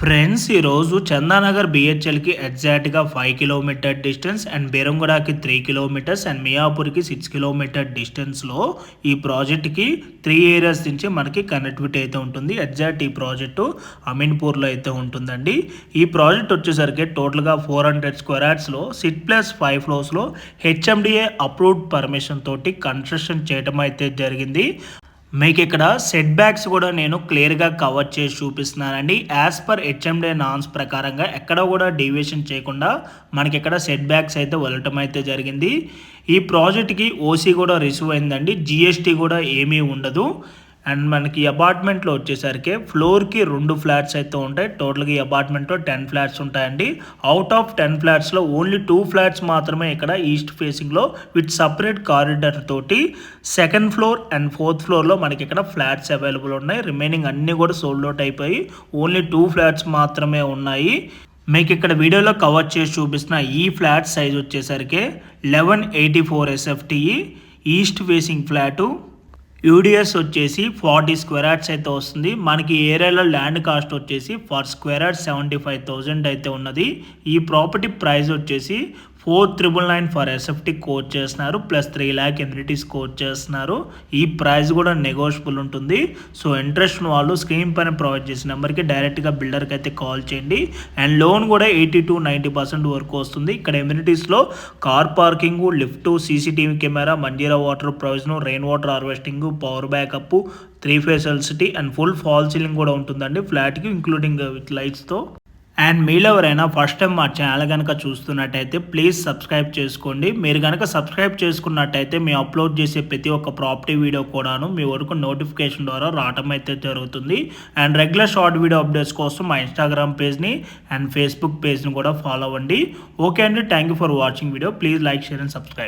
Friends ఈరోజు చందానగర్ బిహెచ్ఎల్కి ఎగ్జాక్ట్గా ఫైవ్ కిలోమీటర్ డిస్టెన్స్ అండ్ బెరంగుడాకి త్రీ కిలోమీటర్స్ అండ్ మియాపూర్కి సిక్స్ కిలోమీటర్ డిస్టెన్స్లో ఈ ప్రాజెక్ట్కి త్రీ ఏరియాస్ నుంచి మనకి కనెక్టివిటీ అయితే ఉంటుంది. ఎగ్జాక్ట్ ఈ ప్రాజెక్టు అమీన్పూర్లో అయితే ఉంటుందండి. ఈ ప్రాజెక్ట్ వచ్చేసరికి టోటల్గా ఫోర్ హండ్రెడ్ స్క్వేర్ యార్డ్స్లో సిట్ ప్లస్ ఫైవ్ ఫ్లోర్స్లో హెచ్ఎండిఏ అప్రూవ్డ్ పర్మిషన్ తోటి కన్స్ట్రక్షన్ చేయడం అయితే జరిగింది. మీకు ఇక్కడ సెట్ బ్యాక్స్ కూడా నేను క్లియర్గా కవర్ చేసి చూపిస్తున్నానండి. యాజ్ పర్ హెచ్ఎండే నాన్స్ ప్రకారంగా ఎక్కడ కూడా డీవియేషన్ చేయకుండా మనకి ఇక్కడ సెట్ బ్యాక్స్ అయితే వెళ్ళటం అయితే జరిగింది. ఈ ప్రాజెక్ట్కి ఓసీ కూడా రిసీవ్ అయిందండి. జిఎస్టీ కూడా ఏమీ ఉండదు. అండ్ మనకి అపార్ట్మెంట్లో వచ్చేసరికి ఫ్లోర్కి రెండు ఫ్లాట్స్ అయితే ఉంటాయి. టోటల్గా ఈ అపార్ట్మెంట్లో టెన్ ఫ్లాట్స్ ఉంటాయండి. అవుట్ ఆఫ్ టెన్ ఫ్లాట్స్లో ఓన్లీ టూ ఫ్లాట్స్ మాత్రమే ఇక్కడ ఈస్ట్ ఫేసింగ్లో విత్ సపరేట్ కారిడార్ తోటి సెకండ్ ఫ్లోర్ అండ్ ఫోర్త్ ఫ్లోర్లో మనకి ఇక్కడ ఫ్లాట్స్ అవైలబుల్ ఉన్నాయి. రిమైనింగ్ అన్నీ కూడా సోల్డ్ అవుట్ అయిపోయి ఓన్లీ టూ ఫ్లాట్స్ మాత్రమే ఉన్నాయి. మీకు ఇక్కడ వీడియోలో కవర్ చేసి చూపిస్తున్న ఈ ఫ్లాట్ సైజ్ వచ్చేసరికి లెవెన్ ఎయిటీ ఫోర్ ఎస్ఎఫ్టిఈ ఈస్ట్ ఫేసింగ్ ఫ్లాటు యూడిఎస్ వచ్చేసి ఫార్టీ స్క్వేర్ యార్డ్స్ అయితే వస్తుంది. మనకి ఏరియాలో ల్యాండ్ కాస్ట్ వచ్చేసి for square yard seventy five thousand అయితే ఉన్నది. ఈ ప్రాపర్టీ ప్రైస్ వచ్చేసి four triple nine for SFT quote చేస్తున్నారు plus three lakh amenities quote చేస్తున్నారు. ఈ ప్రైస్ కూడా నెగోషియబుల్ ఉంటుంది. సో ఇంట్రెస్ట్ వాళ్ళు స్క్రీన్ పైన ప్రొవైడ్ చేసిన నెంబర్కి డైరెక్ట్గా బిల్డర్కి అయితే కాల్ చేయండి. అండ్ లోన్ కూడా ఎయిటీ టు నైంటీ పర్సెంట్ వరకు వస్తుంది. ఇక్కడ ఎమ్యూనిటీస్లో car parking lift CCTV camera Manjira water provision rain water harvesting power backup three face electricity and full false ceiling కూడా ఉంటుందండి. ఫ్లాట్కి ఇంక్లూడింగ్ విత్ లైట్స్తో అండ్ మీలో ఎవరైనా ఫస్ట్ టైం మా ఛానల్ కనుక చూస్తున్నట్టయితే ప్లీజ్ సబ్స్క్రైబ్ చేసుకోండి. మీరు కనుక సబ్స్క్రైబ్ చేసుకున్నట్టయితే మేము అప్లోడ్ చేసే ప్రతి ఒక్క ప్రాపర్టీ వీడియో కూడాను మీ వరకు నోటిఫికేషన్ ద్వారా రావటం అయితే జరుగుతుంది. And regular short video updates కోసం మా ఇన్స్టాగ్రామ్ పేజ్ని అండ్ ఫేస్బుక్ పేజ్ని కూడా ఫాలో అవ్వండి. ఓకే అండి thank you for watching video please like share and subscribe